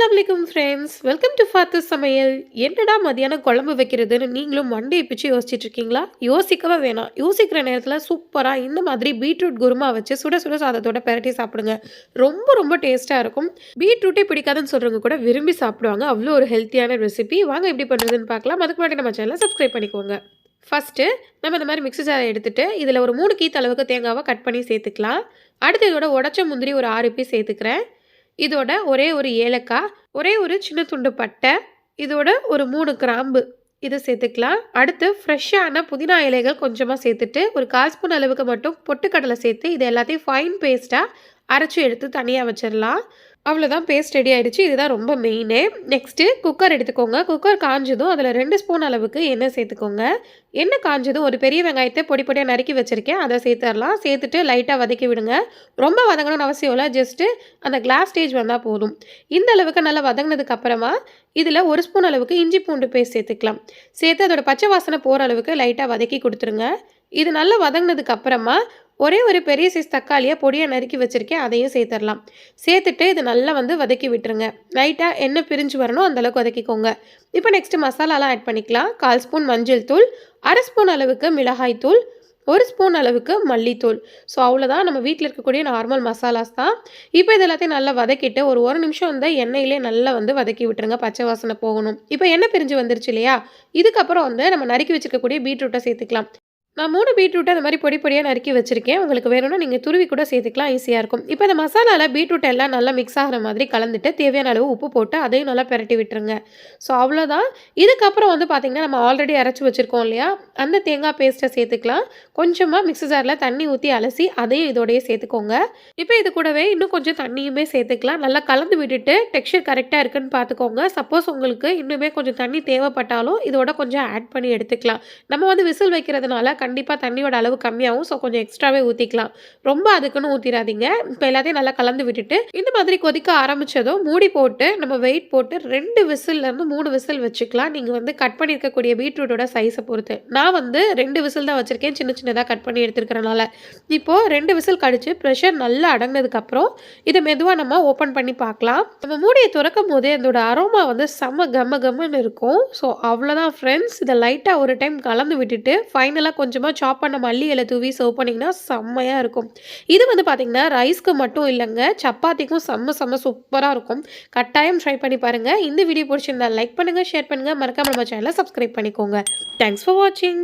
அஸ்ஸலாமலைக்கும் friends welcome to Fathu சமையல் என்னடா மதியானம் குழம்பு வைக்கிறதுன்னு நீங்களும் மண்டையை பிச்சு யோசிச்சுட்டு இருக்கீங்களா? யோசிக்கவே வேணாம். யோசிக்கிற நேரத்தில் சூப்பராக இந்த மாதிரி பீட்ரூட் குருமா வச்சு சுட சுட சாதத்தோட பெரட்டி சாப்பிடுங்க. ரொம்ப ரொம்ப டேஸ்ட்டாக இருக்கும். பீட்ரூட்டே பிடிக்காதுன்னு சொல்கிறவங்க கூட விரும்பி சாப்பிடுவாங்க. அவ்வளோ ஒரு ஹெல்த்தியான ரெசிபி வாங்க எப்படி பண்ணுறதுன்னு பார்க்கலாம். அதுக்கு முன்னாடி நம்ம சேனலை சப்ஸ்கிரைப் பண்ணிக்கோங்க. ஃபஸ்ட்டு நம்ம இந்த மாதிரி மிக்ஸி ஜாரை எடுத்துகிட்டு இதில் ஒரு மூணு கீத்த அளவுக்கு தேங்காவை கட் பண்ணி சேர்த்துக்கலாம். அடுத்து இதோட உடச்ச முந்திரி ஒரு ஆறு பீஸ் சேர்த்துக்கிறேன். இதோட ஒரே ஒரு ஏலக்காய் ஒரே ஒரு சின்ன துண்டு பட்டை இதோட ஒரு மூணு கிராம்பு. இதை சேர்த்துக்கலாம். அடுத்து ஃப்ரெஷ்ஷான புதினா இலைகள் கொஞ்சமாக சேர்த்துட்டு ஒரு கால் ஸ்பூன் அளவுக்கு மட்டும் பொட்டுக்கடலை சேர்த்து இது எல்லாத்தையும் ஃபைன் பேஸ்ட்டாக அரைச்சி எடுத்து தனியாக வச்சிடலாம். அவ்வளோதான் பேஸ்ட் ரெடி ஆகிடுச்சு இதுதான் ரொம்ப மெயினே நெக்ஸ்ட்டு குக்கர் எடுத்துக்கோங்க. குக்கர் காஞ்சதும் அதில் ரெண்டு ஸ்பூன் அளவுக்கு எண்ணெய் சேர்த்துக்கோங்க. எண்ணெய் காஞ்சதும் ஒரு பெரிய வெங்காயத்தை பொடி பொடியாக நறுக்கி வச்சுருக்கேன். அதை சேர்த்துடலாம். சேர்த்துட்டு லைட்டாக வதக்கி விடுங்க. ரொம்ப வதங்கணும்னு அவசியம் இல்லை. ஜஸ்ட்டு அந்த கிளாஸ் ஸ்டேஜ் வந்தால் போதும். இந்த அளவுக்கு நல்லா வதங்கினதுக்கு அப்புறமா இதில் ஒரு ஸ்பூன் அளவுக்கு இஞ்சி பூண்டு பேஸ்ட் சேர்த்துக்கலாம். சேர்த்து அதோட பச்சை வாசனை போகிற அளவுக்கு லைட்டாக வதக்கி கொடுத்துருங்க. இது நல்லா வதங்கினதுக்கு அப்புறமா ஒரே ஒரு பெரிய சைஸ் தக்காளியை பொடியை நறுக்கி வச்சுருக்கேன் அதையும் சேர்த்துடலாம். சேர்த்துட்டு இது நல்லா வந்து வதக்கி விட்டுருங்க. லைட்டாக எண்ணெய் பிரிஞ்சு வரணும் அந்தளவுக்கு வதக்கிக்கோங்க. இப்போ நெக்ஸ்ட்டு மசாலாலாம் ஆட் பண்ணிக்கலாம். கால் ஸ்பூன் மஞ்சள் தூள் அரை ஸ்பூன் அளவுக்கு மிளகாய் தூள் ஒரு ஸ்பூன் அளவுக்கு மல்லித்தூள். ஸோ அவ்வளோதான் நம்ம வீட்டில் இருக்கக்கூடிய நார்மல் மசாலாஸ் தான். இப்போ இது எல்லாத்தையும் நல்லா வதக்கிட்டு ஒரு ஒரு நிமிஷம் வந்து எண்ணெயிலே நல்லா வந்து வதக்கி விட்டுருங்க. பச்சை வாசனை போகணும். இப்போ எண்ணெய் பிரிஞ்சு வந்துருச்சு இல்லையா? இதுக்கப்புறம் வந்து நம்ம நறுக்கி வச்சுருக்கக்கூடிய பீட்ரூட்டை சேர்த்துக்கலாம். நான் மூணு பீட்ரூட்டை அந்த மாதிரி பொடி பொடியாக நறுக்கி வச்சுருக்கேன். உங்களுக்கு வேணும்னா நீங்கள் துருவி கூட சேர்த்துக்கலாம் ஈஸியாக இருக்கும். இப்போ இந்த மசாலாவில் பீட்ரூட் எல்லாம் நல்லா மிக்ஸ் ஆகிற மாதிரி கலந்துட்டு தேவையான அளவு உப்பு போட்டு அதையும் நல்லா பெரட்டி விட்டுருங்க. ஸோ அவ்வளோதான் இதுக்கப்புறம் வந்து பார்த்திங்கன்னா நம்ம ஆல்ரெடி அரைச்சி வச்சுருக்கோம் இல்லையா? அந்த தேங்காய் பேஸ்ட்டை சேர்த்துக்கலாம். கொஞ்சமாக மிக்ஸி ஜாரில் தண்ணி ஊற்றி அலசி அதையும் இதோடய சேர்த்துக்கோங்க. இப்போ இது கூடவே இன்னும் கொஞ்சம் தண்ணியுமே சேர்த்துக்கலாம். நல்லா கலந்து விட்டுட்டு டெக்ஸ்சர் கரெக்டாக இருக்குன்னு பார்த்துக்கோங்க சப்போஸ் உங்களுக்கு இன்னுமே கொஞ்சம் தண்ணி தேவைப்பட்டாலும் இதோட கொஞ்சம் ஆட் பண்ணி எடுத்துக்கலாம். நம்ம வந்து விசில் வைக்கிறதுனால கண்டிப்பாக தண்ணியோட அளவு கம்மியாகும் ஸோ கொஞ்சம் எக்ஸ்ட்ராவே ஊற்றிக்கலாம் ரொம்ப அதுக்குன்னு ஊற்றிடாதீங்க இப்போ எல்லாத்தையும் நல்லா கலந்து விட்டுட்டு இந்த மாதிரி கொதிக்க ஆரம்பித்ததும் மூடி போட்டு நம்ம வெயிட் போட்டு ரெண்டு விசில்லேருந்து மூணு விசில் வச்சுக்கலாம். நீங்கள் வந்து கட் பண்ணியிருக்கக்கூடிய பீட்ரூட்டோட சைஸை பொறுத்து. நான் வந்து ரெண்டு விசில் தான் வச்சுருக்கேன். சின்ன சின்னதாக கட் பண்ணி எடுத்துருக்கிறனால. இப்போது ரெண்டு விசில் கடிச்சு ப்ரெஷர் நல்லா அடங்கினதுக்கப்புறம் இதை மெதுவாக நம்ம ஓப்பன் பண்ணி பார்க்கலாம். நம்ம மூடியை திறக்கும் போதே இதோட அரோமா வந்து செம்ம கம்ம கம்முன்னு இருக்கும். ஸோ அவ்வளோதான் ஃப்ரெண்ட்ஸ் இதை லைட்டாக ஒரு டைம் கலந்து விட்டுட்டு ஃபைனலாக கொஞ்சம் கொஞ்சமாக சாப் பண்ண மல்லி இலை தூவி சர்வ் பண்ணிங்கன்னா செம்மையாக இருக்கும். இது வந்து பார்த்திங்கன்னா ரைஸ்க்கு மட்டும் இல்லைங்க சப்பாத்திக்கும் செம்ம செம்ம சூப்பராக இருக்கும். கட்டாயம் ட்ரை பண்ணி பாருங்கள் இந்த வீடியோ பிடிச்சிருந்தா லைக் பண்ணுங்கள் ஷேர் பண்ணுங்கள் மறக்காம நம்ம சேனலை சப்ஸ்கிரைப் பண்ணிக்கோங்க. தேங்க்ஸ் ஃபார் வாட்சிங்